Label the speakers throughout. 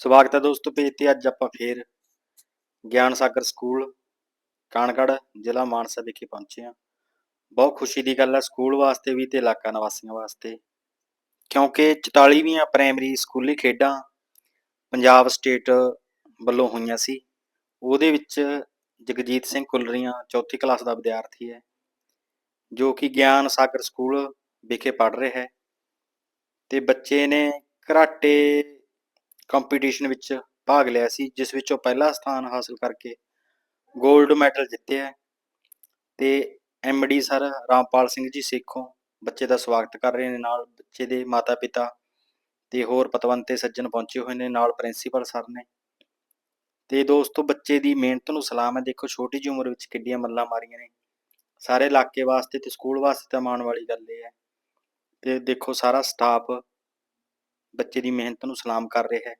Speaker 1: ਸਵਾਗਤ ਹੈ ਦੋਸਤੋ ਪੇਜ ਤੇ ਅੱਜ ਆਪਾਂ ਫੇਰ ਗਿਆਨ ਸਾਗਰ ਸਕੂਲ ਕਾਨਗੜ ਜ਼ਿਲ੍ਹਾ ਮਾਨਸਾ ਵਿਖੇ ਪਹੁੰਚੇ ਹਾਂ। ਬਹੁਤ ਖੁਸ਼ੀ ਦੀ ਗੱਲ ਹੈ, ਸਕੂਲ ਵਾਸਤੇ ਵੀ ਤੇ ਇਲਾਕਾ ਨਿਵਾਸੀਆਂ ਵਾਸਤੇ। ਕਿਉਂਕਿ 44ਵੀਆਂ ਪ੍ਰਾਇਮਰੀ ਸਕੂਲੀ ਖੇਡਾਂ ਪੰਜਾਬ ਸਟੇਟ ਵੱਲੋਂ ਹੋਈਆਂ ਸੀ। ਉਹਦੇ ਵਿੱਚ ਜਗਜੀਤ ਸਿੰਘ ਕੁਲਰੀਆਂ ਚੌਥੀ ਕਲਾਸ ਦਾ ਵਿਦਿਆਰਥੀ ਹੈ, ਜੋ ਕਿ ਗਿਆਨ ਸਾਗਰ ਸਕੂਲ ਵਿਖੇ ਪੜ੍ਹ ਰਿਹਾ ਹੈ। ਤੇ ਬੱਚੇ ਨੇ ਘਰਾਟੇ ਕੰਪੀਟੀਸ਼ਨ ਵਿੱਚ ਭਾਗ ਲਿਆ ਸੀ, ਜਿਸ ਵਿੱਚ ਉਹ ਪਹਿਲਾ ਸਥਾਨ ਹਾਸਲ ਕਰਕੇ 골ਡ ਮੈਡਲ ਜਿੱਤਿਆ ਤੇ ਐਮਡੀ ਸਰ ਰਾਮਪਾਲ ਸਿੰਘ ਜੀ ਸੇਖੋਂ ਬੱਚੇ ਦਾ ਸਵਾਗਤ ਕਰ ਰਹੇ ਨੇ ਨਾਲ, ਬੱਚੇ ਦੇ ਮਾਤਾ-ਪਿਤਾ ਤੇ ਹੋਰ ਪਤਵੰਤੇ ਸੱਜਣ ਪਹੁੰਚੇ ਹੋਏ ਨੇ ਨਾਲ ਪ੍ਰਿੰਸੀਪਲ ਸਰ ਨੇ। ਤੇ ਦੋਸਤੋ, ਬੱਚੇ ਦੀ ਮਿਹਨਤ ਨੂੰ ਸਲਾਮ ਹੈ। ਦੇਖੋ, ਛੋਟੀ ਜਿਹੀ ਉਮਰ ਵਿੱਚ ਕਿੱਡੀਆਂ ਮੱਲਾਂ ਮਾਰੀਆਂ ਨੇ। ਸਾਰੇ ਇਲਾਕੇ ਵਾਸਤੇ ਤੇ ਸਕੂਲ ਵਾਸਤੇ ਤਾਂ ਮਾਣ ਵਾਲੀ ਗੱਲ ਇਹ ਹੈ। ਤੇ ਦੇਖੋ, ਸਾਰਾ ਸਟਾਫ ਬੱਚੇ ਦੀ ਮਿਹਨਤ ਨੂੰ ਸਲਾਮ ਕਰ ਰਿਹਾ ਹੈ।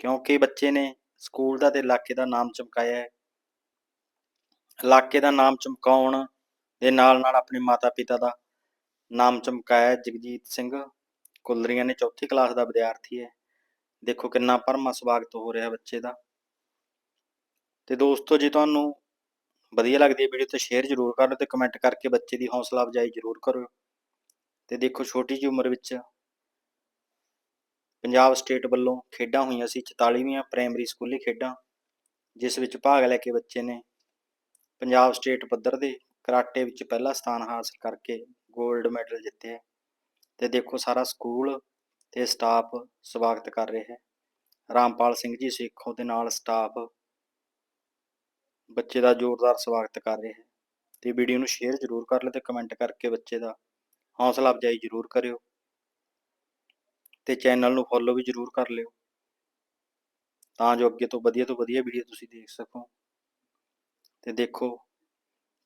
Speaker 1: ਕਿਉਂਕਿ ਬੱਚੇ ਨੇ ਸਕੂਲ ਦਾ ਤੇ ਇਲਾਕੇ ਦਾ ਨਾਮ ਚਮਕਾਇਆ ਹੈ। ਇਲਾਕੇ ਦਾ ਨਾਮ ਚਮਕਾਉਣ ਦੇ ਨਾਲ ਨਾਲ ਆਪਣੇ ਮਾਤਾ-ਪਿਤਾ ਦਾ ਨਾਮ ਚਮਕਾਇਆ ਜਗਜੀਤ ਸਿੰਘ ਕੁਲਰੀਆਂ ਨੇ ਚੌਥੀ ਕਲਾਸ ਦਾ ਵਿਦਿਆਰਥੀ ਹੈ। ਦੇਖੋ ਕਿੰਨਾ ਭਰਮਾ ਸਵਾਗਤ ਹੋ ਰਿਹਾ ਬੱਚੇ ਦਾ। ਤੇ ਦੋਸਤੋ, ਜੇ ਤੁਹਾਨੂੰ ਵਧੀਆ ਲੱਗਦੀ ਹੈ ਵੀਡੀਓ ਤੇ ਸ਼ੇਅਰ ਜ਼ਰੂਰ ਕਰ ਤੇ ਕਮੈਂਟ ਕਰਕੇ ਬੱਚੇ ਦੀ ਹੌਸਲਾ ਅਫਜ਼ਾਈ ਜ਼ਰੂਰ ਕਰੋ ਤੇ ਦੇਖੋ ਛੋਟੀ ਜਿਹੀ ਉਮਰ ਵਿੱਚ ਪੰਜਾਬ ਸਟੇਟ ਵੱਲੋਂ ਖੇਡਾਂ ਹੋਈਆਂ ਸੀ 44ਵੀਆਂ ਪ੍ਰਾਇਮਰੀ ਸਕੂਲੀ ਖੇਡਾਂ, ਜਿਸ ਵਿੱਚ ਭਾਗ ਲੈ ਕੇ ਬੱਚੇ ਨੇ ਪੰਜਾਬ ਸਟੇਟ ਪੱਧਰ ਦੇ ਕਰਾਟੇ ਵਿੱਚ ਪਹਿਲਾ ਸਥਾਨ ਹਾਸਲ ਕਰਕੇ 골ਡ ਮੈਡਲ ਜਿੱਤਿਆ ਤੇ ਦੇਖੋ ਸਾਰਾ ਸਕੂਲ ਤੇ ਸਟਾਫ ਸਵਾਗਤ ਕਰ ਰਿਹਾ ਹੈ ਰਾਮਪਾਲ ਸਿੰਘ ਜੀ ਸੇਖੋਂ ਦੇ ਨਾਲ ਸਟਾਫ ਬੱਚੇ ਦਾ ਜ਼ੋਰਦਾਰ ਸਵਾਗਤ ਕਰ ਰਿਹਾ ਹੈ ਤੇ ਵੀਡੀਓ ਨੂੰ ਸ਼ੇਅਰ ਜ਼ਰੂਰ ਕਰ ਲਿਓ ਤੇ ਕਮੈਂਟ ਕਰਕੇ ਬੱਚੇ ਦਾ ਹੌਸਲਾ ਅਫਜ਼ਾਈ ਜ਼ਰੂਰ ਕਰਿਓ। ਤੇ ਚੈਨਲ ਨੂੰ ਫੋਲੋ ਵੀ ਜ਼ਰੂਰ ਕਰ ਲਿਓ। ਤਾਂ ਜੋ ਅੱਗੇ ਤੋਂ ਵਧੀਆ ਤੋਂ ਵਧੀਆ ਵੀਡੀਓ ਤੁਸੀਂ ਦੇਖ ਸਕੋ। ਤੇ ਦੇਖੋ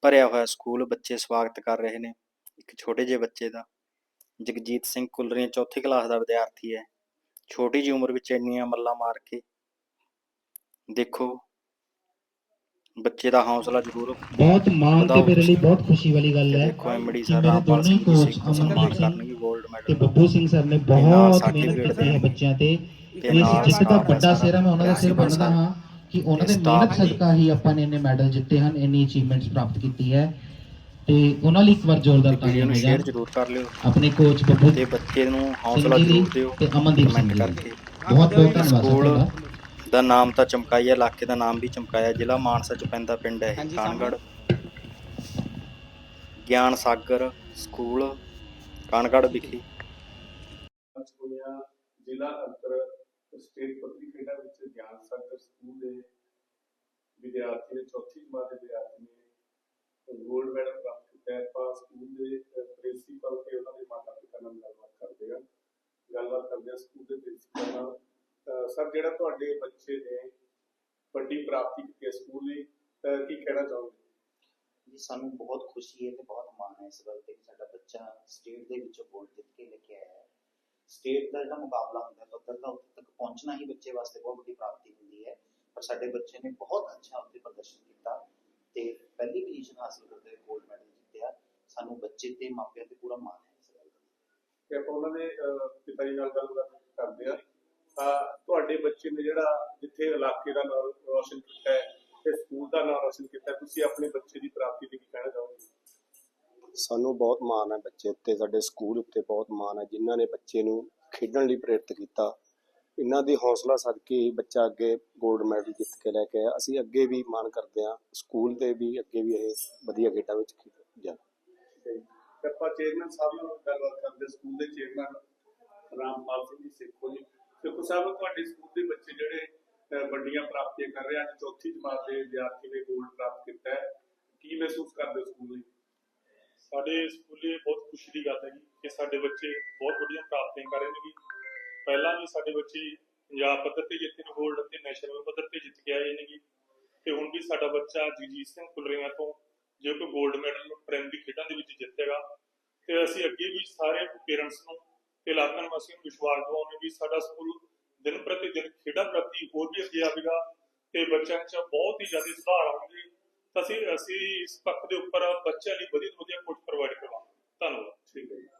Speaker 1: ਭਰਿਆ ਹੋਇਆ ਸਕੂਲ ਬੱਚੇ ਸਵਾਗਤ ਕਰ ਰਹੇ ਨੇ ਇੱਕ ਛੋਟੇ ਜਿਹੇ ਬੱਚੇ ਦਾ। ਜਗਜੀਤ ਸਿੰਘ ਕੁਲਰੀਆਂ ਚੌਥੀ ਕਲਾਸ ਦਾ ਵਿਦਿਆਰਥੀ ਹੈ। ਛੋਟੀ ਜਿਹੀ ਉਮਰ ਵਿੱਚ ਇੰਨੀਆਂ ਮੱਲਾਂ ਮਾਰ ਕੇ। ਦੇਖੋ ਬੱਚੇ ਦਾ ਹੌਸਲਾ ਜ਼ਰੂਰ
Speaker 2: ਬਹੁਤ ਮਾਣ ਤੇ ਮੇਰੇ ਲਈ। ਬਹੁਤ ਖੁਸ਼ੀ ਵਾਲੀ ਗੱਲ ਹੈ।
Speaker 1: ਦੇਖੋ ਐਮਡੀ ਸਰ
Speaker 2: ਕੋਚ
Speaker 1: ਸੇਖੋਂ ਸਨਮਾਨ ਕਰਨਗੇ।
Speaker 2: ਤੇ ਬੱਬੂ ਸਿੰਘ ਸਰ ਨੇ ਬਹੁਤ ਮਿਹਨਤ ਕੀਤੀ ਹੈ। ਬੱਚਿਆਂ ਤੇ। ਇਸ ਜਿੱਤ ਦਾ ਵੱਡਾ
Speaker 1: ਸਾਰਾ,
Speaker 2: ਸਿਹਰਾ ਮੈਂ ਉਹਨਾਂ ਦਾ ਸਿਰ ਬੰਨਦਾ। ਹਾਂ ਕਿ ਉਹਨਾਂ ਦੇ ਮਿਹਨਤ। ਸਦਕਾ ਹੀ ਆਪਾਂ ਨੇ ਇੰਨੇ ਮੈਡਲ ਜਿੱਤੇ ਹਨ ਇੰਨੀ ਅਚੀਵਮੈਂਟਸ ਪ੍ਰਾਪਤ ਕੀਤੀ ਹੈ। ਤੇ ਉਹਨਾਂ ਲਈ ਇੱਕ ਵਾਰ ਜ਼ੋਰਦਾਰ ਤਾਲੀਆਂ ਹੋ
Speaker 1: ਸ਼ੇਅਰ
Speaker 2: ਜਾਣ
Speaker 1: ਜ਼ਰੂਰ ਕਰ ਲਿਓ।
Speaker 2: ਆਪਣੇ ਕੋਚ ਬੱਬੂ
Speaker 1: ਤੇ ਬੱਚੇ ਨੂੰ ਹੌਸਲਾ ਜ਼ਰੂਰ ਦਿਓ।
Speaker 2: ਤੇ ਅਮਨਦੀਪ ਸਿੰਘ।
Speaker 1: ਕਰਕੇ।
Speaker 2: ਬਹੁਤ ਬਹੁਤ ਧੰਨਵਾਦ ਤੁਹਾਡਾ।
Speaker 1: ਦਾ ਨਾਮ ਤਾਂ ਚਮਕਾਇਆ ਇਲਾਕੇ ਦਾ ਨਾਮ ਵੀ ਚਮਕਾਇਆ। ਜ਼ਿਲ੍ਹਾ ਮਾਨਸਾ ਚ ਪੈਂਦਾ ਪਿੰਡ ਹੈ ਕਾਨਗੜ ਗਿਆਨ ਸਾਗਰ ਸਕੂਲ। ਕਾਨਗੜ ਵਿਖੇ।
Speaker 3: ਅੱਜ ਹੋਈਆਂ ਜ਼ਿਲ੍ਹਾ ਅੰਤਰ ਸਟੇਟ ਪੱਧਰੀ ਖੇਡਾਂ ਵਿੱਚ ਗਿਆਨ ਸਾਗਰ ਸਕੂਲ ਦੇ ਵਿਦਿਆਰਥੀ ਨੇ ਚੌਥੀ ਜਮਾਤ ਦੇ ਵਿਦਿਆਰਥੀ ਨੇ ਗੋਲਡ ਮੈਡਲ ਪ੍ਰਾਪਤ ਕੀਤਾ ਹੈ। ਆਪਾਂ ਸਕੂਲ ਦੇ ਪ੍ਰਿੰਸੀਪਲ ਤੇ ਉਹਨਾਂ ਦੇ ਮਾਤਾ ਪਿਤਾ ਨਾਲ ਗੱਲਬਾਤ ਕਰਦੇ ਹਾਂ ਗੱਲਬਾਤ ਕਰਦੇ ਹਾਂ ਸਕੂਲ ਦੇ ਪ੍ਰਿੰਸੀਪਲ ਨਾਲ। ਸਰ ਜਿਹੜਾ ਤੁਹਾਡੇ ਬੱਚੇ ਨੇ ਵੱਡੀ ਪ੍ਰਾਪਤੀ ਕੀਤੀ ਹੈ ਸਕੂਲ ਲਈ ਅਹ ਕੀ ਕਹਿਣਾ ਚਾਹੋਗੇ?
Speaker 4: ਜੀ ਸਾਨੂੰ ਬਹੁਤ ਖੁਸ਼ੀ ਹੈ ਤੇ ਬਹੁਤ ਮਾਣ ਹੈ ਇਸ ਗੱਲ ਤੇ। ਬੱਚਾ ਸਟੇਟ ਦੇ ਵਿੱਚੋਂ ਗੋਲਡ ਜਿੱਤ ਕੇ ਲੈ ਕੇ ਆਇਆ ਹੈ। ਸਟੇਟ ਦਾ ਜਿਹੜਾ ਮੁਕਾਬਲਾ ਹੁੰਦਾ ਹੈ, ਪੱਧਰ ਦਾ ਉੱਥੇ ਤੱਕ ਪਹੁੰਚਣਾ ਹੀ ਬੱਚੇ ਵਾਸਤੇ ਬਹੁਤ ਵੱਡੀ ਪ੍ਰਾਪਤੀ ਹੁੰਦੀ ਹੈ। ਪਰ ਸਾਡੇ ਬੱਚੇ ਨੇ ਬਹੁਤ ਅੱਛਾ ਉੱਥੇ ਪ੍ਰਦਰਸ਼ਨ ਕੀਤਾ ਤੇ ਪਹਿਲੀ ਪੋਜੀਸ਼ਨ ਹਾਸਲ ਕਰਦੇ ਹੋਏ ਗੋਲਡ ਮੈਡਲ ਜਿੱਤਿਆ। ਸਾਨੂੰ ਬੱਚੇ ਤੇ ਮਾਪਿਆਂ ਤੇ ਪੂਰਾ ਮਾਣ ਹੈ ਇਸ ਗੱਲ ਦਾ।
Speaker 3: ਤੇ ਆਪਾਂ ਉਹਨਾਂ ਦੇ ਪਿਤਾ ਜੀ ਨਾਲ ਗੱਲਬਾਤ ਕਰਦੇ ਆ ਤੁਹਾਡੇ ਬੱਚੇ ਨੇ ਜਿਹੜਾ ਜਿੱਥੇ ਇਲਾਕੇ ਦਾ ਨਾਮ ਰੋਸ਼ਨ ਕੀਤਾ ਹੈ ਤੇ ਸਕੂਲ ਦਾ ਨਾਮ ਰੋਸ਼ਨ ਕੀਤਾ ਤੁਸੀਂ ਆਪਣੇ ਬੱਚੇ ਦੀ ਪ੍ਰਾਪਤੀ ਤੇ ਕੀ ਕਹਿਣਾ ਚਾਹੋਗੇ?
Speaker 5: ਸਾਨੂੰ ਬਹੁਤ ਮਾਣ ਹੈ ਬੱਚੇ ਉੱਤੇ, ਸਾਡੇ ਸਕੂਲ ਉੱਤੇ ਬਹੁਤ ਮਾਣ ਹੈ, ਜਿਨ੍ਹਾਂ ਨੇ ਬੱਚੇ ਨੂੰ ਖੇਡਣ ਲਈ ਪ੍ਰੇਰਿਤ ਕੀਤਾ। ਇਹਨਾਂ ਦੀ ਹੌਸਲਾ ਸਦਕੇ ਹੀ ਬੱਚਾ ਅੱਗੇ 골ਡ ਮੈਡਲ ਜਿੱਤ ਕੇ ਲੈ ਕੇ ਆਇਆ। ਅਸੀਂ ਅੱਗੇ ਵੀ ਮਾਣ ਕਰਦੇ ਹਾਂ, ਸਕੂਲ ਤੇ ਵੀ ਅੱਗੇ ਵੀ ਇਹ ਵਧੀਆ ਖੇਡਾਂ ਵਿੱਚ ਜਾਣ
Speaker 3: ਤੇ ਚੇਅਰਮੈਨ ਸਾਹਿਬ ਨਾਲ ਗੱਲਬਾਤ ਕਰਦੇ ਸਕੂਲ ਦੇ ਚੇਅਰਮੈਨ ਰਾਮਪਾਲ ਸਿੰਘ ਜੀ ਸੇਖੋ ਜੀ। ਸੇਖੋ ਸਾਹਿਬ, ਤੁਹਾਡੇ ਸਕੂਲ ਦੇ ਬੱਚੇ ਜਿਹੜੇ ਵੱਡੀਆਂ ਪ੍ਰਾਪਤੀਆਂ ਕਰ ਰਹੇ ਆ ਚੌਥੀ ਜਮਾਤ ਦੇ ਵਿਦਿਆਰਥੀ ਨੇ ਗੋਲਡ ਪ੍ਰਾਪਤ ਕੀਤਾ ਹੈ। ਕੀ ਮਹਿਸੂਸ ਕਰਦੇ ਹੋ ਸਕੂਲ ਲਈ?
Speaker 6: ਸਾਡੇ ਸਕੂਲੇ ਬਹੁਤ ਖੁਸ਼ੀ ਦੀ ਗੱਲ ਹੈ ਜੀ ਕਿ ਸਾਡੇ ਬੱਚੇ ਬਹੁਤ ਵਧੀਆ ਪ੍ਰਾਪਤੀਆਂ ਕਰ ਰਹੇ ਨੇ ਜੀ। ਪਹਿਲਾਂ ਵੀ ਸਾਡੇ ਬੱਚੇ ਪੰਜਾਬ ਪੱਧਰ ਤੇ ਜਿੱਤੇ ਨੇ ਗੋਲਡ ਅਤੇ ਨੈਸ਼ਨਲ ਪੱਧਰ ਤੇ ਜਿੱਤ ਕੇ ਆਏ ਨੇ ਜੀ। ਤੇ ਹੁਣ ਵੀ ਸਾਡਾ ਬੱਚਾ ਜਗਜੀਤ ਸਿੰਘ ਕੁਲਰੀਆਂ ਤੋਂ ਜੋ ਕਿ ਗੋਲਡ ਮੈਡਲ ਪ੍ਰਾਇਮਰੀ ਖੇਡਾਂ ਦੇ ਵਿੱਚ ਜਿੱਤੇਗਾ। ਤੇ ਅਸੀਂ ਅੱਗੇ ਵੀ ਸਾਰੇ ਪੇਰੈਂਟਸ ਨੂੰ ਤੇ ਇਲਾਕਾ ਨਿਵਾਸੀਆਂ ਨੂੰ ਵਿਸ਼ਵਾਸ ਦਿਵਾਉਂਦੇ ਵੀ ਸਾਡਾ ਸਕੂਲ ਦਿਨ ਪ੍ਰਤੀ ਦਿਨ ਖੇਡਾਂ ਪ੍ਰਤੀ ਹੋਰ ਵੀ ਅੱਗੇ ਆਵੇਗਾ ਤੇ ਬੱਚਿਆਂ 'ਚ ਬਹੁਤ ਹੀ ਜ਼ਿਆਦਾ ਸੁਧਾਰ ਆਉਣਗੇ ਅਸੀਂ ਅਸੀਂ ਇਸ ਪੱਖ ਦੇ ਉੱਪਰ ਬੱਚਿਆਂ ਲਈ ਵਧੀਆ ਤੋਂ ਵਧੀਆ ਕੋਚ ਪ੍ਰੋਵਾਈਡ ਕਰਵਾਵਾਂਗੇ ਧੰਨਵਾਦ।
Speaker 3: ਠੀਕ ਹੈ ਜੀ।